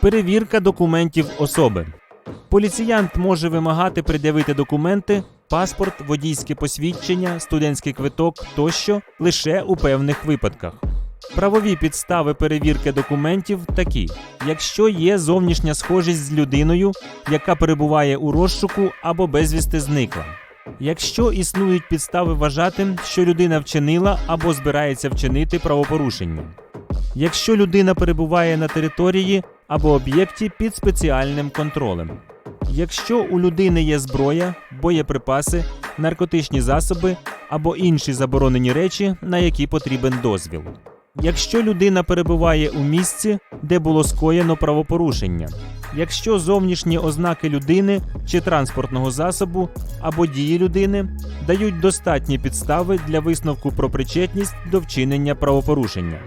Перевірка документів особи. Поліціянт може вимагати пред'явити документи, паспорт, водійське посвідчення, студентський квиток тощо лише у певних випадках. Правові підстави перевірки документів такі: якщо є зовнішня схожість з людиною, яка перебуває у розшуку або безвісти зникла. Якщо існують підстави вважати, що людина вчинила або збирається вчинити правопорушення. Якщо людина перебуває на території або об'єкті під спеціальним контролем. Якщо у людини є зброя, боєприпаси, наркотичні засоби або інші заборонені речі, на які потрібен дозвіл. Якщо людина перебуває у місці, де було скоєно правопорушення, якщо зовнішні ознаки людини чи транспортного засобу або дії людини дають достатні підстави для висновку про причетність до вчинення правопорушення.